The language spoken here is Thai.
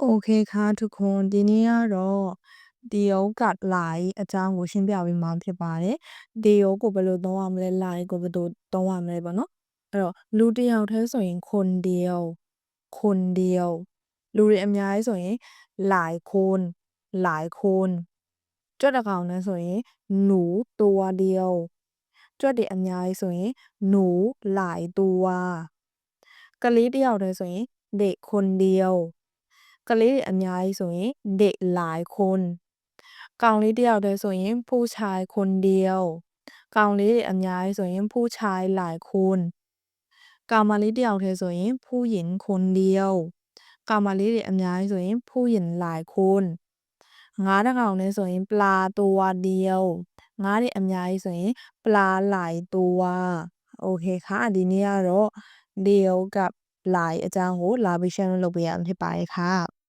โอเคค่ะ ทุกคนทีนี่ก็รอเดี๋ยวกัดหลายอาจารย์ก็ชินเปียไปมามြစ်ပါတเ်ဒီယောကိုဘယ်လိုတော့အေลင်လဲလိုင်းကိုဘယเลยบ้าာเนาะเ်လဲပေါ့နော်အဲ့တေว့คนเดียว คนเดียวรูတွေအများကြီးဆိหลายคน หลายคนจุดเดကောင်နဲ့สိုရหนูตัวเดียวจุดเดွေအများကြီးဆหนูหลายตัวกะลးเดียวเတည်းဆိုเด็กคนเดียวะเลอันยายส่วนเด็กหลายคน กาหลีเดียวโดยส่วนผู้ชายคนเดียวกาหลีอันยายส่วนผู้ชายหลายคนกามาลีเดียวโดยส่วนผู้หญิงคนเดียว กามาลีอันยายส่วนผู้หญิงหลายคนงาดเราในส่วนปลาตัวเดียว งาดอันยายส่วนปลาหลายตัวโอเคค่ะดีเนี่ยรอเดียวกับหลายอาจารย์โหลาไปเชิญลงเรียนที่ไปค่ะ